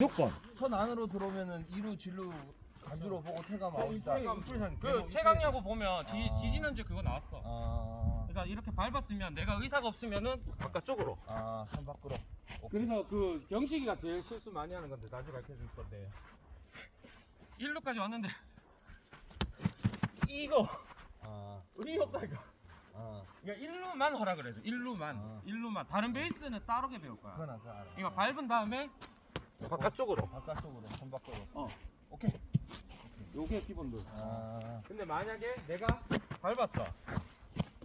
무조건. 선 안으로 들어오면은 2루 진루 간주로 보고 태가면 아웃이다. 그 최강야구 보면 지, 지지난주 그거 나왔어. 아, 그러니까 이렇게 밟았으면 내가 의사가 없으면은 바깥쪽으로. 아, 선 밖으로. 그래서 그 경식이가 제일 실수 많이 하는 건데 나중에 밝혀줄 건데. 1루까지 왔는데 이거 아, 의미 없다 이거. 아, 그러니까 1루만 허락을 해줘. 1루만. 아. 1루만. 다른 베이스는 따르게 배울 거야. 그건 알아. 알아. 이거 밟은 다음에 바깥쪽으로. 바깥쪽으로, 선 밖으로. 어. 오케이. 요게 기본도. 아, 근데 만약에 내가 밟았어.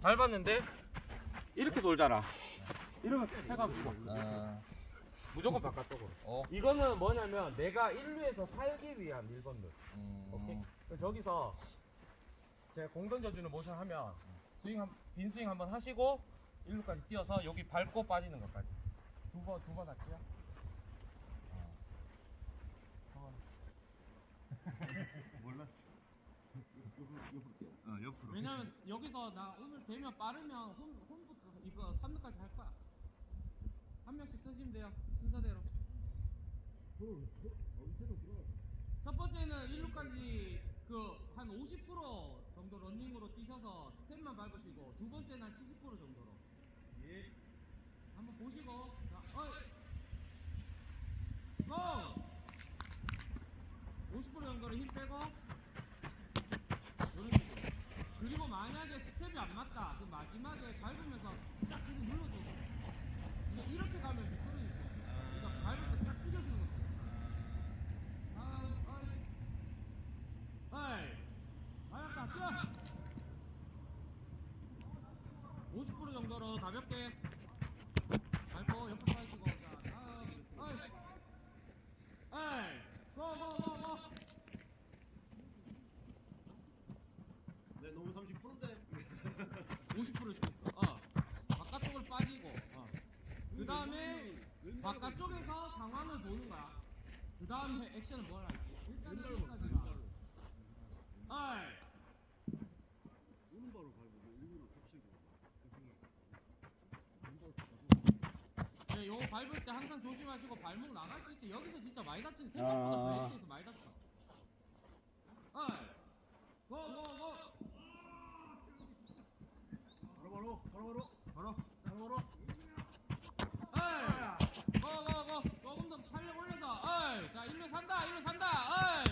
밟았는데 이렇게 돌잖아. 이러면 해가지고 아, 무조건 바깥쪽으로. 어, 이거는 뭐냐면 내가 1루에서 살기 위한 1번들. 음, 오케이? 그럼 저기서 제가 공 던져주는 모션 하면 스윙 한, 빈 스윙 한번 하시고 1루까지 뛰어서 여기 밟고 빠지는 것까지. 두 번, 두 번 할게요. 몰랐어. 어, 옆으로. 왜냐면 여기서 나 오늘 되면 빠르면 홈, 홈부터 이거 3루까지 할 거야. 한 명씩 쓰시면 돼요. 순서대로. 첫 번째는 1루까지 그 한 50% 정도 런닝으로 뛰셔서 스텝만 밟으시고 두 번째는 한 70% 정도로. 예. 한번 보시고 자, 어이. 고! 50% 정도로 힘 빼고 이런 식으로. 그리고 만약에 스텝이 안 맞다. 그 마지막에 밟으면서 딱 이거 눌러줘. 근데 이렇게 가면 미끄러지. 그러니까 때딱 숙여주는 거지. 아, 아이. 아이. 알았다, 뛰어! 50% 정도로 가볍게 밟고 옆으로 빠지고 자, 다음. 아이. 아이. 고, 고, 고, 고. 네, 너무 30%인데. 50%일 수 있어. 어. 바깥쪽을 빠지고. 어. 그 다음에 바깥쪽에서 상황을 보는 거야. 그 다음에 액션을 뭘 할지. 일단은 여기까지가. 어이. 오른발로 밟고 일부러 겹치고 네, 요거 밟을 때 항상 조심하시고 발목 나갈 수 있어. 여기서 진짜 많이 생각보다 아. 베이스에서 많이 다쳐. 어이. 고, 고, 고. 바로 바로 바로 바로 바로 바로 어이 고고고 조금 더 탄력 올려서 어이 자 일로 산다 일로 산다 어이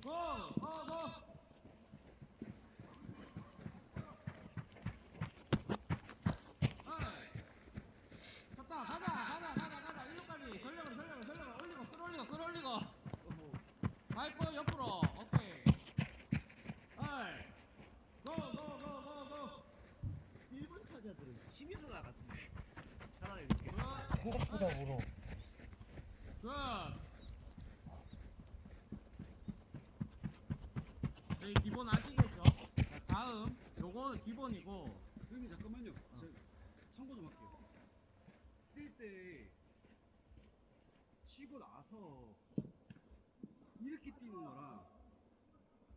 굿고고고 어이 갔다 가자 가자 가자 가자 일로까지 전력으로 전력으로 전력으로 올리고 끌어올리고 끌어올리고 밟고 옆 1번이고 형님 잠깐만요. 어. 제가 참고 좀 할게요. 뛸 때 치고 나서 이렇게 뛰는 거랑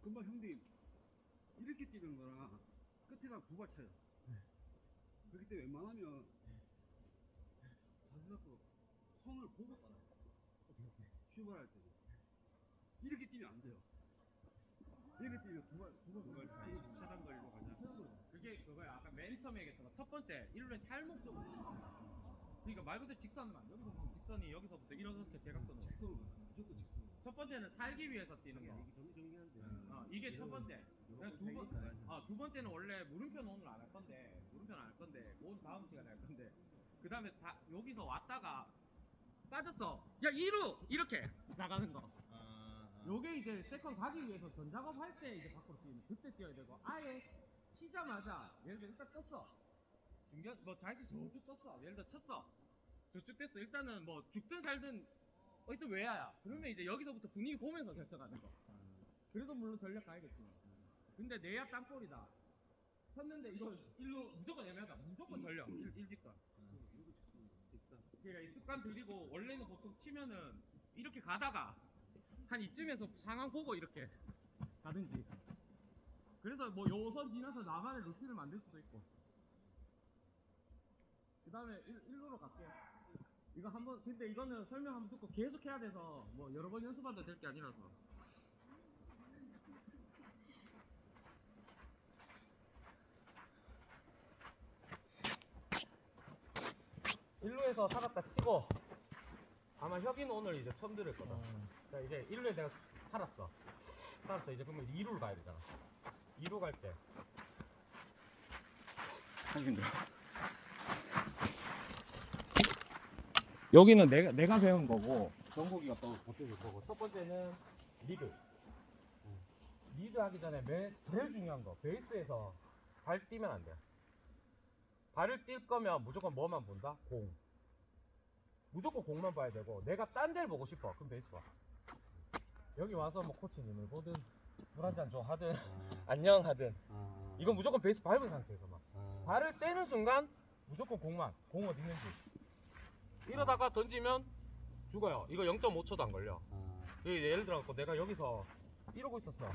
금방 형님 이렇게 뛰는 거랑 끝에다 두발 차요. 네. 그렇기 때문에 웬만하면 네. 자세잡고 손을 보고 따라요. 출발할 때도 이렇게 뛰면 안 돼요. 이렇게 뛰면 두발 두발 차단 걸리고 가냐. 그게 그거야. 아까 맨 처음에 얘기했던 거. 첫 번째 일루의 살목 쪽으로 그러니까 말 그대로 직선만. 여기서 보면 직선이 여기서부터 이렇게 대각선으로. 직선으로 가요. 무조건 직선으로. 첫 번째는 살기 위해서 뛰는 거. 이게 정리 정리하는데 어, 이게 첫 번째. 그냥 두, 번, 어, 두 번째는 원래 물음표는 오늘 안 할 건데 물음표는 안 할 건데 오늘 다음 시간에 할 건데. 그 다음에 다 여기서 왔다가 빠졌어. 야 2루! 이렇게 나가는 거. 아, 아. 요게 이제 세컨 가기 위해서 전 작업 할 때 이제 밖으로 뛰는 그때 뛰어야 되고 아예 치자마자 예를 들어 일단 떴어. 중견? 뭐 자이스 저쪽 떴어. 예를 들어 쳤어. 저쪽 뗐어. 일단은 뭐 죽든 살든 어 일단 왜야야. 그러면 이제 여기서부터 분위기 보면서 결정하는 거. 그래도 물론 전력 가야겠지만 근데 내야 땅볼이다. 쳤는데 이거 일로 무조건 애매하다. 무조건 전력 일, 일직선. 그러니까 이 습관 들이고 원래는 보통 치면은 이렇게 가다가 한 이쯤에서 상황 보고 이렇게 가든지 그래서 뭐 요선 지나서 나만의 루틴을 만들 수도 있고 그 다음에 일루로 갈게요 이거 한번 근데 이거는 설명 한번 듣고 계속 해야 돼서 뭐 여러 번 연습하도 될 게 아니라서. 일루에서 살았다 치고 아마 혁이는 오늘 이제 처음 들을 거다. 자 이제 1루에 내가 살았어. 살았어. 이제 그러면 2루를 가야 되잖아. 2루 갈 때. 여기는 내가 내가 배운 거고 정국이가 또 보태줄 거고 첫 번째는 리드. 음. 리드 하기 전에 매, 제일 중요한 거 베이스에서 발 뛰면 안 돼. 발을 뛸 거면 무조건 뭐만 본다? 공. 무조건 공만 봐야 되고 내가 딴 데를 보고 싶어. 그럼 베이스 봐. 여기 와서 뭐 코치님을 보든 물 한 잔 줘 하든 안녕 하든. 이건 무조건 베이스 밟은 상태에서만 발을 떼는 순간 무조건 공만 공 어디 있는지. 이러다가 던지면 죽어요. 이거 0.5초도 안 걸려. 여기 예를 들어 갖고 내가 여기서 이러고 있었어.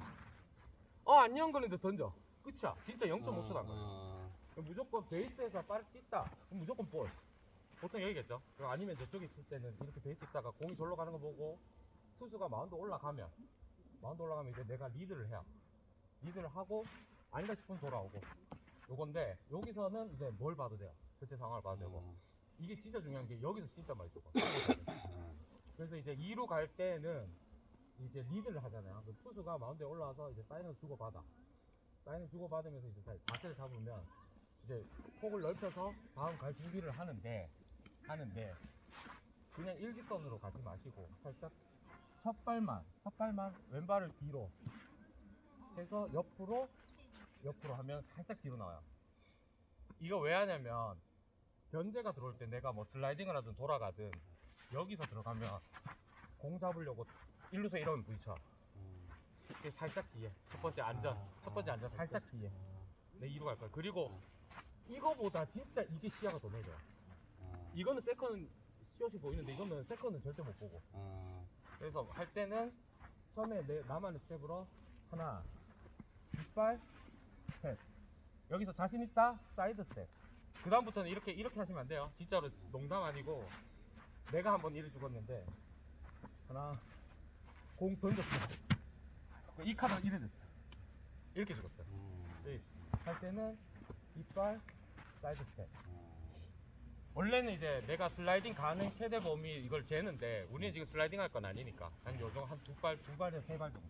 어 안녕 그랬는데 던져. 끝이야. 진짜 0.5초도 안 걸려. 무조건 베이스에서 발을 뛴다. 그럼 무조건 볼. 보통 여기겠죠? 그럼 아니면 저쪽에 있을 때는 이렇게 베이스 있다가 공이 절로 가는 거 보고 투수가 마운드 올라가면 마운드 올라가면 이제 내가 리드를 해야 리드를 하고 아니다 싶으면 돌아오고. 요건데 여기서는 이제 뭘 봐도 돼요. 전체 상황을 봐도 되고. 이게 진짜 중요한 게 여기서 진짜 많이 죽어. 그래서 이제 2루 갈 때는 이제 리드를 하잖아요. 그 투수가 마운드에 올라와서 이제 사인을 주고 받아. 사인을 주고 받으면서 이제 자- 자세를 잡으면 이제 폭을 넓혀서 다음 갈 준비를 하는데 하는데 그냥 일직선으로 가지 마시고 살짝 첫 발만 첫 발만 왼발을 뒤로 해서 옆으로 옆으로 하면 살짝 뒤로 나와요. 이거 왜 하냐면 견제가 들어올 때 내가 뭐 슬라이딩을 하든 돌아가든 여기서 들어가면 공 잡으려고 일루서 이러면 부딪혀. 이게 살짝 뒤에 첫 번째 안전 첫 번째 안전 살짝 뒤에 내 2루 갈 거야. 그리고 이거보다 진짜 이게 시야가 더 넓어요. 이거는 세컨 시옷이 보이는데 이거는 세컨은 절대 못 보고. 그래서 할 때는 처음에 내 나만의 스텝으로 하나, 뒷발, 셋. 여기서 자신 있다, 사이드 스텝. 그 다음부터는 이렇게 이렇게 하시면 안 돼요. 진짜로 농담 아니고 내가 한번 이를 죽었는데 하나, 공 던졌어. 이 카드가 이래 됐어. 이렇게 죽었어요. 네. 할 때는 뒷발, 사이드 스텝. 원래는 이제 내가 슬라이딩 가능 최대 범위 이걸 재는데 우리는 지금 슬라이딩 할 건 아니니까 한 요정 한두 발, 두 발에서 세 발 정도.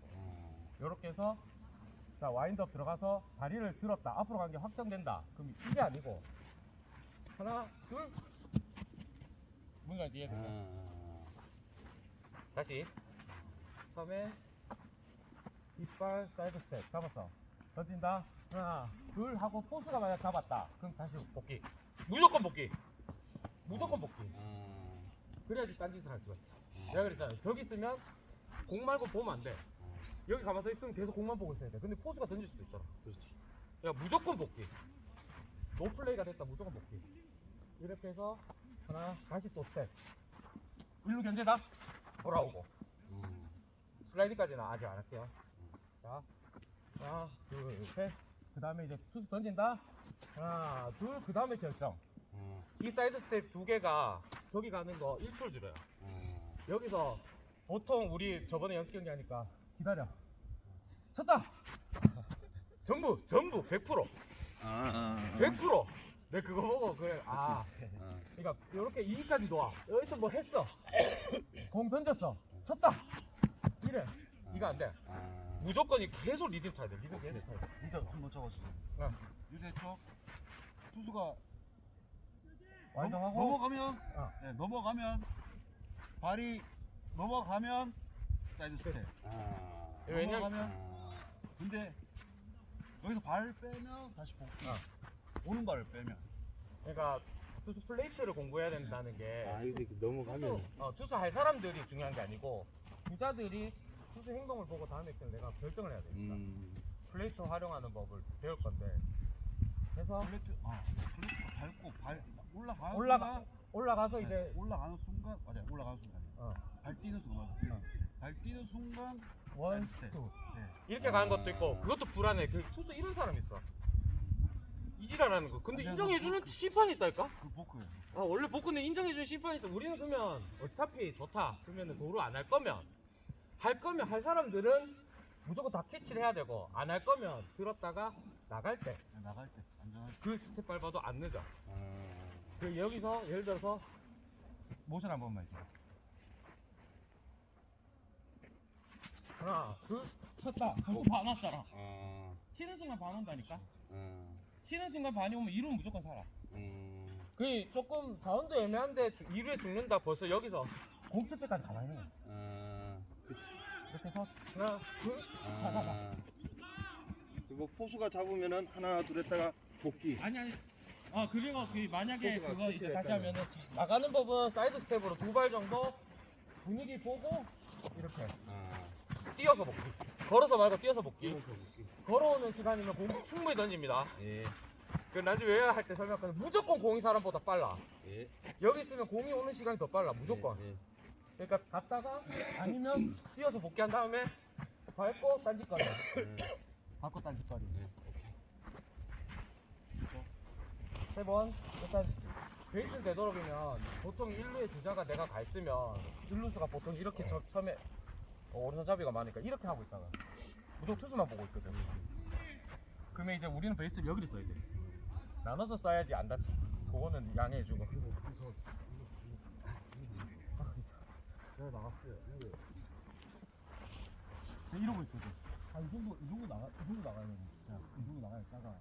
이렇게 해서 자 와인드업 들어가서 다리를 들었다 앞으로 가는 게 확정된다. 그럼 이게 아니고 하나, 둘. 뭔가 이해되죠? 다시 처음에 뒷발 사이드 스텝 잡았어. 던진다. 하나, 둘 하고 포스가 만약 잡았다. 그럼 다시 복귀. 무조건 복귀. 무조건 복귀. 그래야지 딴 짓을 할 수가 있어. 내가 그랬잖아. 저기 있으면 공 말고 보면 안 돼. 여기 가만서 있으면 계속 공만 보고 있어야 돼. 근데 포수가 던질 수도 있잖아. 야 무조건 복귀. 노플레이가 됐다 무조건 복귀. 이렇게 해서 하나 다시 또 스텝. 일루 견제다. 돌아오고. 슬라이딩까지는 아직 안 할게요. 자, 하나, 둘, 셋. 그 다음에 이제 투수 던진다. 하나, 둘. 그 다음에 결정. 이 사이드 스텝 두 개가 저기 가는 거 1초를 줄여요. 여기서 보통 우리 저번에 연습 경기 하니까 기다려. 쳤다. 전부 전부 100% 100%. 내 그거 보고 그래 아 그러니까 이렇게 이기까지 놓아. 여기서 뭐 했어. 공 던졌어. 쳤다. 이래. 이거 안 돼. 무조건 이 계속 리듬 타야 돼. 리듬 계속 타야 돼. 일단 한번 적어주세요. 어. 유대 쪽 투수가 완성하고 넘어가면 어. 네, 넘어가면 발이 넘어가면 사이드 스텝. 왜냐면 넘어가면 근데 여기서 발 빼면 다시 복귀. 어. 오는 발을 빼면. 그러니까 투수 플레이트를 공부해야 된다는 게 아 이렇게 투수, 넘어가면 어, 투수 할 사람들이 중요한 게 아니고 주자들이 투수 행동을 보고 다음 액션을 내가 결정을 해야 되니까 음. 플레이트 활용하는 법을 배울 건데 그래서 플레이트 아 플레이트가 밟고 발 올라가 순간, 올라가서 네, 이제 올라가는 순간 맞아요 올라가는 순간 어, 발 뛰는 순간 맞아요. 어. 발 뛰는 순간 원. 투 네. 이렇게 가는 것도 있고 그것도 불안해 그 투수 이런 사람 있어 이지랄하는 거. 근데 아니야, 인정해주는 그- 심판이 있다니까? 그 포크예요. 아 원래 복근은 인정해주는 심판이 있어. 우리는 그러면 어차피 좋다. 그러면은 도루 안 할 거면 할 거면 할 사람들은 무조건 다 캐치를 해야 되고 안 할 거면 들었다가 나갈 때 그 나갈 때 안전할 스텝 밟아도 안 늦어. 아, 그 여기서 예를 들어서 모션 한 번만 해줘. 하나, 둘, 쳤다. 하고 반 왔잖아. 아, 치는 순간 반 온다니까. 아, 치는 순간 반이 오면 2루는 무조건 살아. 음, 그 조금 바운드 애매한데 2루에 죽는다. 벌써 여기서 공칠 때까지 가만히 해. 아, 그치. 이렇게 해서 하나, 둘, 아. 그리고 포수가 잡으면은 하나 둘 했다가 복귀. 아니 아니. 어 그리고 그 만약에 그거 이제 다시. 하면은 나가는 법은 사이드 스텝으로 두 발 정도 분위기 보고 이렇게 아, 뛰어서 복귀. 걸어서 말고 뛰어서 복귀. 이어서 복귀. 걸어오는 시간이면 공 충분히 던집니다. 예, 그 나중에 외야 할 때 설명하면 무조건 공이 사람보다 빨라. 예. 여기 있으면 공이 오는 시간이 더 빨라 무조건. 예, 예. 그러니까 갔다가 아니면 뛰어서 복귀한 다음에 밟고 딴짓거리. 음, 밟고 딴짓거리. 예, 오케이. 세 번. 일단 베이스 되도록이면 보통 1루에 주자가 내가 가 있으면 1루수가 보통 이렇게 저, 처음에 어, 오른손잡이가 많으니까 이렇게 하고 있다가 무조건 투수만 보고 있거든. 그러면 이제 우리는 베이스를 여기를 써야 돼. 나눠서 써야지 안 다쳐. 그거는 양해해주고. 내가 나갔어요. 내가 이러고 있거든. 아, 이 정도, 이 정도 나가, 이 정도 나가야 돼. 자, 이 정도 나가야 다가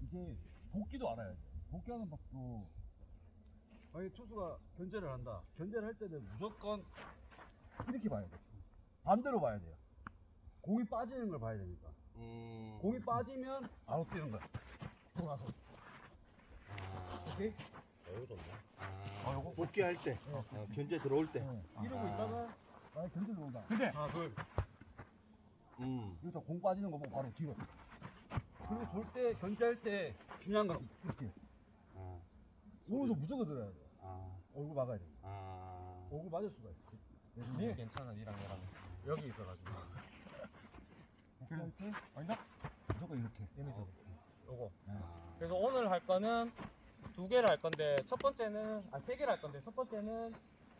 이게 복귀도 알아야 돼. 복귀하는 법도 만약에 투수가 견제를 한다. 견제를 할 때는 무조건 이렇게 봐야 돼. 반대로 봐야 돼요. 공이 빠지는 걸 봐야 되니까. 음, 공이 빠지면 아웃 뛰는 거야. 돌아서. 아, 오케이? 매우 좋네. 아, 요거- 복귀할 때, 어, 견제 들어올 때. 이러고 아하. 있다가 만약 견제 들어온다. 근데 하나, 둘. 음, 여기서 공 빠지는 거 보고 바로 뒤로. 그리고 돌 때 견제할 때 중요한 건 이렇게. 아, 오른손 무조건 들어야 돼. 아, 얼굴 막아야 돼. 아, 얼굴 맞을 수가 있어. 니는 괜찮아, 니랑 나랑. 여기 있어가지고. 이렇게 아니다. 무조건 이렇게. 이미지. 요거. 아, 그래서 오늘 할 거는 두 개를 할 건데 첫 번째는 아 세 개를 할 건데 첫 번째는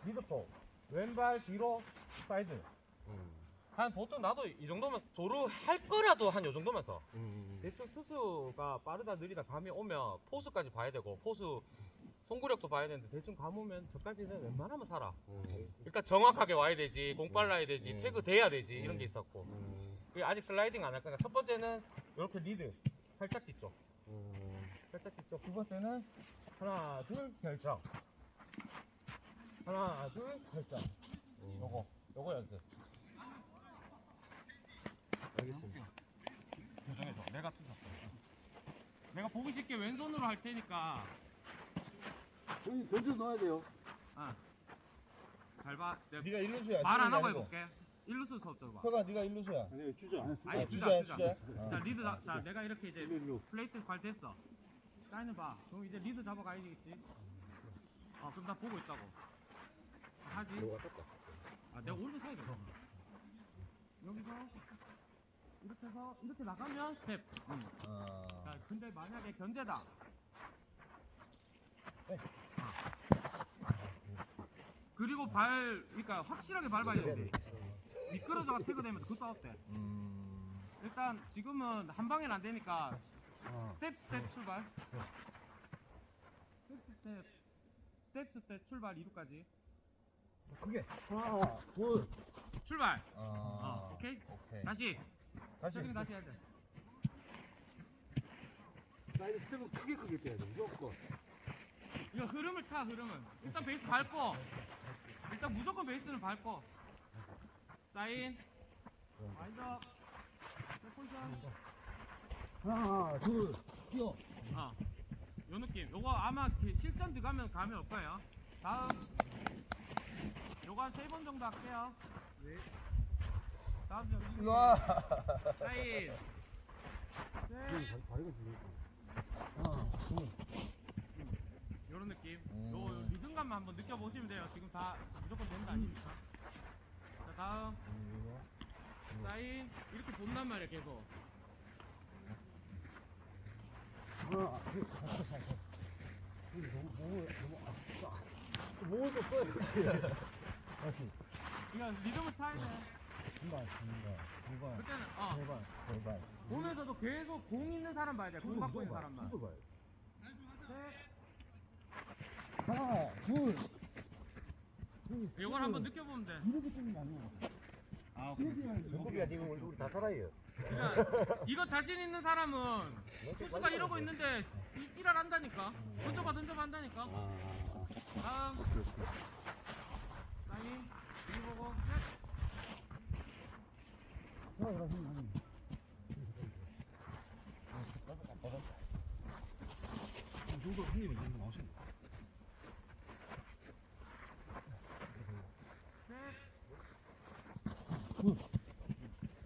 미드포 왼발 뒤로 사이드 음, 한 보통 나도 이 정도면 도루 할 거라도 한 요 정도만 써 음, 대충 투수가 빠르다 느리다 감이 오면 포수까지 봐야 되고 포수 송구력도 봐야 되는데 대충 감 오면 저까지는 웬만하면 살아. 음, 일단 정확하게 와야 되지 공 빨라야 되지 음. 태그 돼야 되지 이런 음. 게 있었고. 음, 그리고 아직 슬라이딩 안 할 거니까 첫 번째는 이렇게 리드. 살짝 뒤쪽. 음, 살짝 뒤쪽. 두 번째는 하나 둘 결정. 하나 둘 결정. 음. 요거. 요거 연습 알겠습니다. 교정해서 내가 투석 내가 보기 쉽게 왼손으로 할 테니까 여기 견제 넣어야 돼요. 잘봐 네가 일루수야. 말 안 하고. 해볼게 일루수 수업 들어봐 혀가 네가 일루수야. 아니 주자. 아니 아, 주자 주자 주자야? 자 리드 자, 자 내가 이렇게 이제. 플레이트 발 됐어 사인을 봐 그럼 이제 리드 잡아가야 되겠지 어 그럼 나 보고 있다고 하지 너가 떴다. 아 내가 오른쪽 사이드 여기서 이렇게 해서 이렇게 나가면 스텝. 아, 자 근데 만약에 견제다. 네. 아. 그리고 발 그러니까 확실하게 밟아야 돼. 미끄러져가 태그되면 그것도 아웃돼. 음, 일단 지금은 한 방에는 안 되니까 어. 스텝 스텝 출발. 스텝 스텝. 스텝 스텝 출발 2루까지. 크게. 하나, 둘. 출발. 아, 어, 오케이? 오케이. 다시 다시. 저기는 다시 해야 돼 사이드 스텝은 크게 크게 뛰어야 돼. 무조건. 이거 흐름을 타 흐름을 일단 베이스 밟고 일단 무조건 베이스는 밟고 사인 와인더 포지션 하나, 둘. 뛰어. 어. 요 느낌 요거 아마 그 실전 들어가면 감이 올 거예요 다음 요거 한 세 번 정도 할게요 좀 일로 와. 사인 셋 다리가. 요런 느낌 음. 요, 요 리듬감만 한번 느껴보시면 돼요 지금 다 무조건 된다 아닙니까 자 다음 사인 이렇게 본단 말이야 계속. 다시. 이건 리듬을 타야 돼. 한 발, 한 발, 두 발, 그때는 어네 발. 보면서도 계속 공 있는 사람 봐야 돼. 공 갖고 있는 사람만. 이거 봐요. 셋. 하나, 둘. 둘, 이걸 셋. 한번 느껴보면 돼. 이렇게 뜨는 게 아니고. 아, 정국이가 지금 우리, 우리 다 살아요. 그러니까 이거 자신 있는 사람은 투수가 이러고 있는데 이지랄 한다니까. 던져봐 던져봐 한다니까. 다음. 라인. 이리 보고 셋. 하나, 하나, 하나, 하나. 이 정도 형님이 너무 나오시네.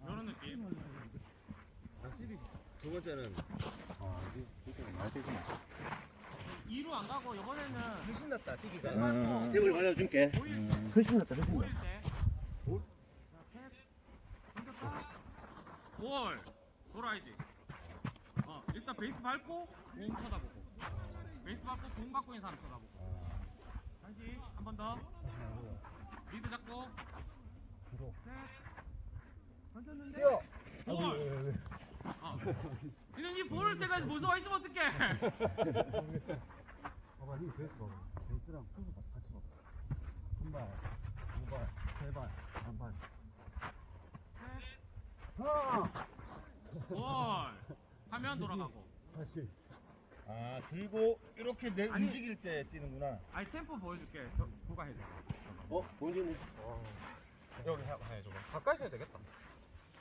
이런 느낌. 확실히 두 번째는 아, 이게 진짜 많이 되구나. 2루 안 가고 이번에는 훨씬 낫다, 뛰기가. 음. 스텝을 말려줄게. 보일 훨씬 낫다, 훨씬 보일 때. 자, 셋. 던졌다. 볼. 돌아야지. 어, 일단 베이스 밟고 공 쳐다보고. 베이스 밟고 공 갖고 있는 사람 쳐다보고. 다시 한 번 더. 리드 잡고. 뒤로. 셋. 던졌는데. 뛰어! 볼. 어. 이런 이 볼을 때가 무서워 있으면 어떡해. 봐봐, 이 베이스 봐봐. 베이스랑 봐, 같이 봐봐. 한 발, 두 발, 세 발, 한 발. 셋. 하나! 볼. 화면 돌아가고. 다시. 아, 들고 이렇게 내 아니. 움직일 때 뛰는구나. 아니 템포 보여줄게. 저, 누가 해줘. 어, 본진이. 여기 해, 해줘. 가까이서 해야 되겠다.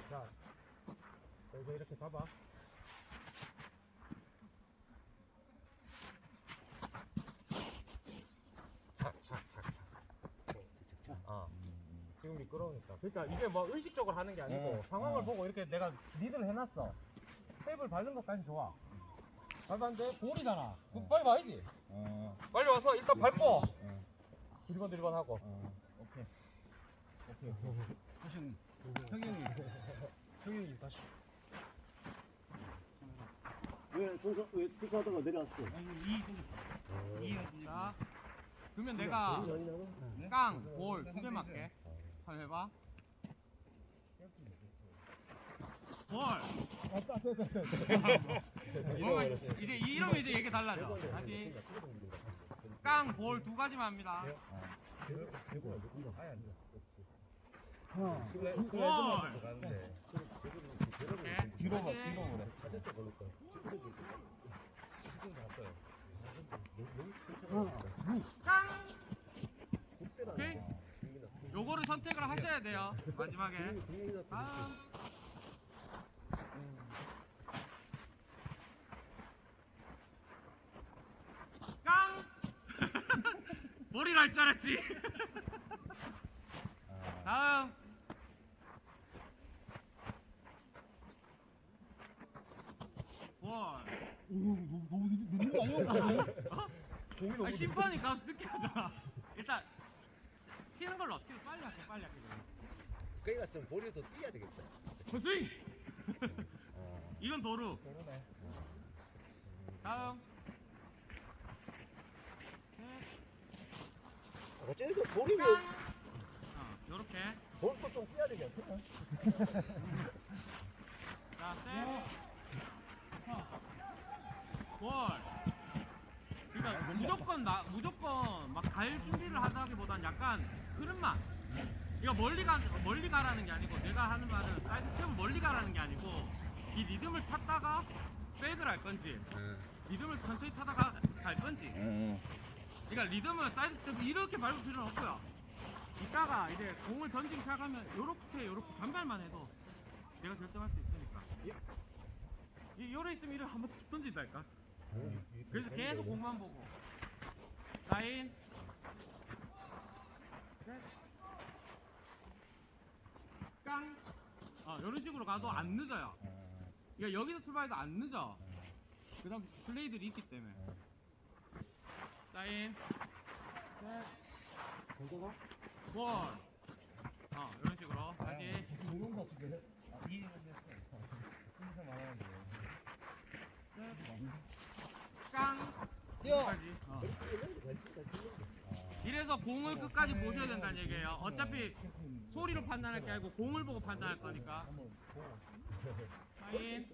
자, 이거 이렇게 잡아. 어. 지금 미끄러우니까. 그러니까 이게 뭐 의식적으로 하는 게 아니고 어, 상황을 어. 보고 이렇게 내가 리드를 해놨어. 스텝을 밟는 것까지 좋아. 밟았는데 볼이잖아. 그럼 빨리 와야지. 어, 빨리 와서 일단 밟고 어, 드리번 드리번 하고. 어. 오케이. 오케이, 오케이. 다시, 형이. 형이 형이 다시. 왜, 손, 왜, 투수하다가 내려왔어? 자, 그러면 내가 깡, 볼두개 맞게. 한번 해봐. 볼. 뭔가 이제 이러면 이제 얘기 달라져. 다시 깡, 볼두 가지만 합니다. 뒤로. 깡. 요거를 선택을 하셔야 돼요. 마지막에. 깡. 머리 날 줄 알았지. 다음. 볼. 오, 너무, 너무 늦- 늦는 거 아니야? 공이 너무 아 심판이 가 늦게 하잖아. 일단 치- 치는 걸로 치는 빨리 할게 빨리 할게. 거기 갔으면 볼에도 뛰어야 되겠다. 스윙. 이건 도루. 다음. 셋. 어쨌든 볼이 깡. 어, 요렇게. 볼도 좀 뛰어야 되겠다. 자, 셋. 볼. 그러니까 무조건 나 무조건 막 갈 준비를 하다기보단 약간 흐름만. 이거 멀리 가 멀리 가라는 게 아니고 내가 하는 말은 사이드 스텝을 멀리 가라는 게 아니고 이 리듬을 탔다가 백을 할 건지 리듬을 천천히 타다가 갈 건지. 응. 그러니까 리듬은 사이드 스텝 이렇게 밟을 필요는 없고요. 이따가 이제 공을 던지기 시작하면 요렇게 요렇게 잔발만 해도 내가 결정할 수 있으니까. 이 요래 있으면 이를 한번 툭 던진다니까. 그래서 계속 공만 보고. 라인. 셋. 깡. 아, 이런 식으로 가도 안 늦어요. 그러니까 여기서 출발해도 안 늦어. 그 다음 플레이들이 있기 때문에. 라인. 셋. 볼. 어, 이런 식으로. 다시. 깡. 뛰어. 어. 이래서 공을 끝까지 보셔야 된다는 얘기예요. 어차피 소리로 판단할 게 아니고 공을 보고 판단할 거니까. 하인.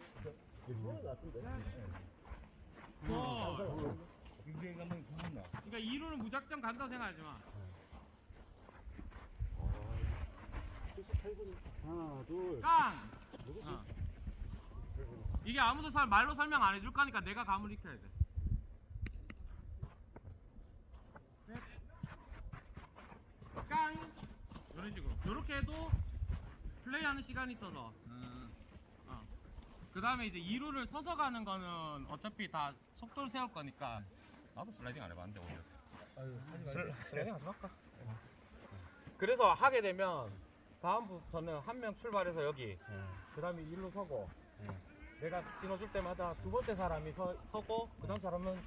골. 굉장히 가면 구분 나. 그러니까 2루는 무작정 간다고 생각하지 마. 하나, 둘. 깡. 어. 이게 아무도 설, 말로 설명 안 해줄 거니까 내가 감을 익혀야 돼. 넷. 깡. 이런 식으로. 이렇게 해도 플레이하는 시간이 있어서. 어. 그 다음에 이제 2루를 서서 가는 거는 어차피 다 속도를 세울 거니까. 나도 슬라이딩 안 해봤는데 오늘. 슬, 슬라이딩 하지 말까? 그래서 하게 되면 다음부터는 한 명 출발해서 여기. 그 다음에 일로 서고. 내가 신호 줄 때마다 두 번째 사람이 서, 서고 그 다음 사람은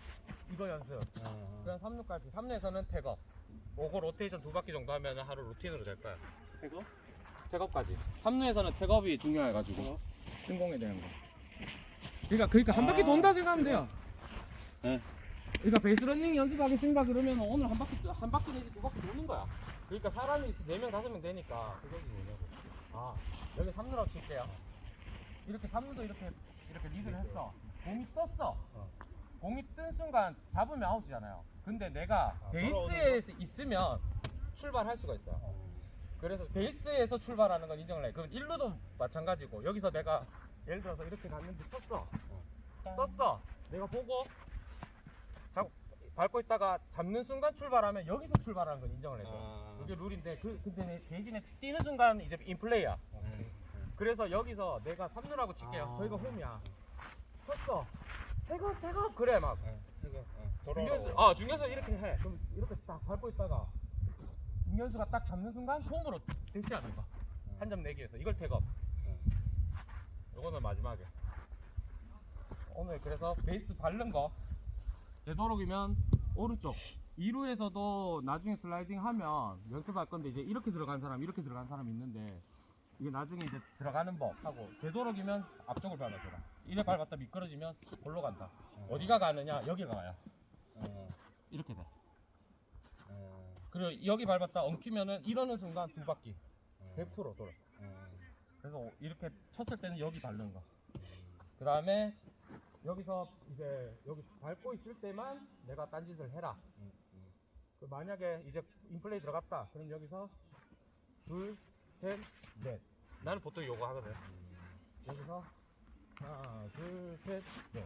이거 연습. 그 다음 3루까지. 3루에서는 태업 오고 로테이션 두 바퀴 정도 하면 하루 루틴으로 될 거야. 태업? 태업까지. 3루에서는 태업이 중요해가지고. 성공해야 되는 거. 그러니까 그러니까 한 바퀴 돈다 생각하면 돼요. 네. 그러니까 베이스 러닝 연습하겠습니다 그러면 오늘 한 바퀴 한 바퀴 내지 두 바퀴 도는 거야. 그러니까 사람이 4명 5명 되니까 그것이 뭐냐고. 아 여기 3루라고 칠게요. 이렇게 3루도 이렇게 이렇게 리드를 했어. 공이 떴어 공이 뜬 순간 잡으면 아웃이잖아요. 근데 내가 베이스에 있으면 출발할 수가 있어 요. 그래서 베이스에서 출발하는 건 인정을 해. 그럼 1루도 마찬가지고 여기서 내가 예를 들어서 이렇게 갔는데 떴어. 떴어. 내가 보고 잡, 밟고 있다가 잡는 순간 출발하면 여기서 출발하는 건 인정을 해줘. 아. 그게 룰인데 그 근데 내 대신에 뛰는 순간 이제 인플레이야. 그래서 여기서 내가 3루라고 칠게요. 아. 거기가 홈이야. 쳤어 태급 태급 그래 막. 중견수 아 중견수 이렇게 해. 그럼 이렇게 딱 밟고 있다가 중견수가 딱 잡는 순간 홈으로 대시하는 거야 한점 내기 위해서. 이걸 태급 요거는 마지막에. 오늘 그래서 베이스 바른 거 되도록이면 오른쪽. 2루에서도 나중에 슬라이딩 하면 연습할 건데 이제 이렇게 들어간 사람 이렇게 들어간 사람 있는데 이게 나중에 이제 들어가는 법 하고 되도록이면 앞쪽을 밟아줘라 이래 밟았다 미끄러지면 골로 간다. 어디가 가느냐? 여기가 가요. 이렇게 돼. 그리고 여기 밟았다 엉키면은 이러는 순간 두 바퀴. 100% 돌아. 그래서 이렇게 쳤을 때는 여기 밟는 거. 그 다음에 여기서 이제 여기 밟고 있을 때만 내가 딴짓을 해라. 그 만약에 이제 인플레이 들어갔다. 그럼 여기서 둘, 셋, 넷. 나는 보통 요거 하거든. 여기서 하나, 둘, 셋, 넷.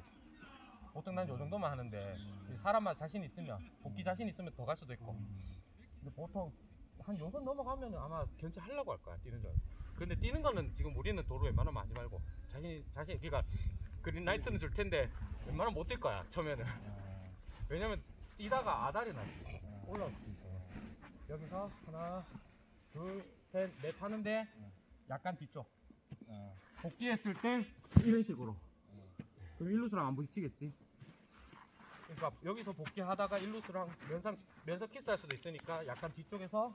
보통 난 요 정도만 하는데 사람만 자신 있으면 복귀 자신 있으면 더 갈 수도 있고. 근데 보통 한 요선 넘어가면 아마 견제 하려고 할 거야 뛰는 줄. 알고. 근데 뛰는 거는 지금 우리는 도로 웬만하면 하지 말고 자신 자신 그러니까 그린 라이트는 줄 텐데 웬만하면 못 뛸 거야 처음에는. 왜냐면 뛰다가 아다리 나지 올라올 수 있어. 여기서 하나, 둘, 셋, 넷 하는데 약간 뒤쪽. 복귀했을 때 이런 식으로. 그럼 일루수랑 안 부딪히겠지. 그러니까 여기서 복귀하다가 일루수랑 면상 면서 키스할 수도 있으니까 약간 뒤쪽에서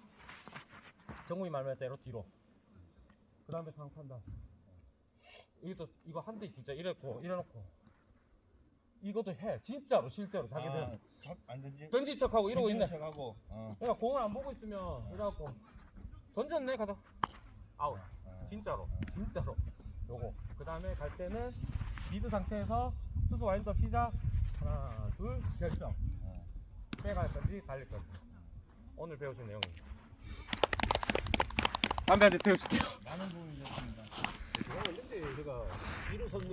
정우이 말대로 뒤로. 그 다음에 상 판다. 이것도 이거 한 대 진짜 이랬고 이래놓고 이것도 해 진짜로 실제로 자기들 안 던지. 던진 척하고 이러고 있네. 척하고. 어. 그러니까 공을 안 보고 있으면 이래갖고 던졌네 가서 아웃 진짜로 진짜로 요거. 그 다음에 갈 때는 미드 상태에서 투수 와인드업 시작. 하나 둘 결정. 빼갈 건지 달릴 건지. 오늘 배우신 내용입니다. 담배 한 대 태우실게요. 많은 도움이 됐습니다. 왔는데 제가 1루 선